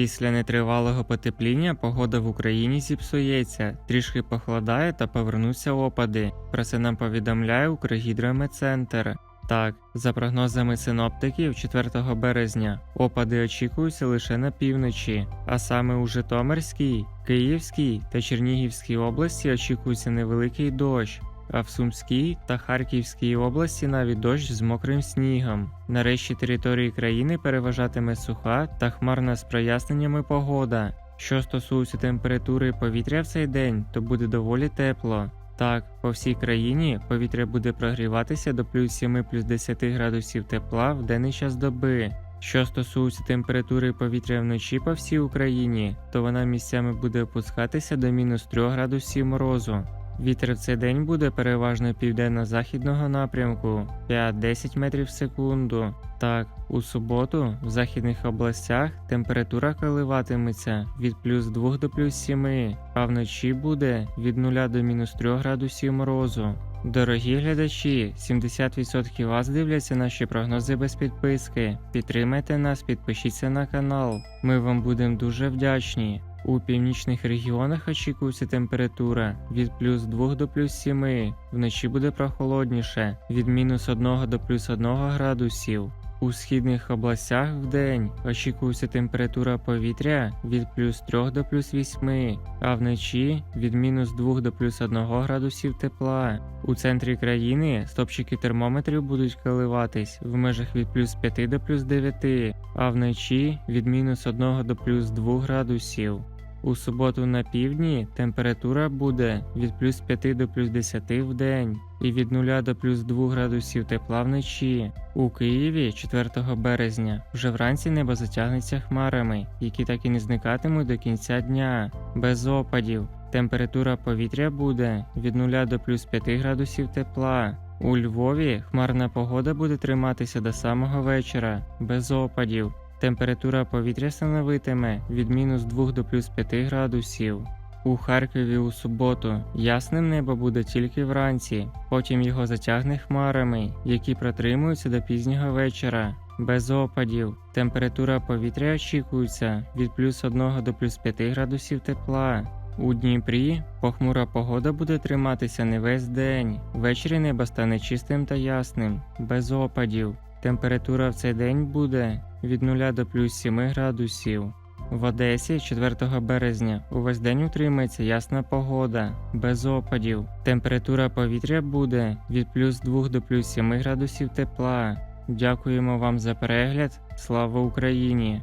Після нетривалого потепління погода в Україні зіпсується, трішки похолодає та повернуться опади. Про це нам повідомляє Укргідрометцентр. Так, за прогнозами синоптиків, 4 березня опади очікуються лише на півночі, а саме у Житомирській, Київській та Чернігівській області очікується невеликий дощ. А в Сумській та Харківській області навіть дощ з мокрим снігом. На решті території країни переважатиме суха та хмарна з проясненнями погода. Що стосується температури повітря в цей день, то буде доволі тепло. Так, по всій країні повітря буде прогріватися до плюс 7 плюс 10 градусів тепла в денний час доби. Що стосується температури повітря вночі по всій Україні, то вона місцями буде опускатися до мінус 3 градусів морозу. Вітер в цей день буде переважно південно-західного напрямку 5-10 метрів в секунду. Так, у суботу в західних областях температура коливатиметься від плюс 2 до плюс 7, а вночі буде від 0 до мінус 3 градусів морозу. Дорогі глядачі, 70% вас дивляться наші прогнози без підписки. Підтримайте нас, підпишіться на канал. Ми вам будемо дуже вдячні. У північних регіонах очікується температура від плюс 2 до плюс 7, вночі буде прохолодніше від мінус 1 до плюс 1 градусів. У східних областях в день очікується температура повітря від плюс 3 до плюс 8, а вночі від мінус 2 до плюс 1 градусів тепла. У центрі країни стопчики термометрів будуть коливатись в межах від плюс 5 до плюс 9, а вночі від мінус 1 до плюс 2 градусів. У суботу на півдні температура буде від плюс 5 до плюс 10 в день і від 0 до плюс 2 градусів тепла вночі. У Києві 4 березня вже вранці небо затягнеться хмарами, які так і не зникатимуть до кінця дня, без опадів. Температура повітря буде від 0 до плюс 5 градусів тепла. У Львові хмарна погода буде триматися до самого вечора, без опадів. Температура повітря становитиме від мінус 2 до плюс 5 градусів. У Харкові у суботу ясним небо буде тільки вранці, потім його затягне хмарами, які протримуються до пізнього вечора, без опадів. Температура повітря очікується від плюс 1 до плюс 5 градусів тепла. У Дніпрі похмура погода буде триматися не весь день. Ввечері небо стане чистим та ясним, без опадів. Температура в цей день буде від 0 до плюс 7 градусів. В Одесі 4 березня увесь день утримається ясна погода, без опадів. Температура повітря буде від плюс 2 до плюс 7 градусів тепла. Дякуємо вам за перегляд. Слава Україні!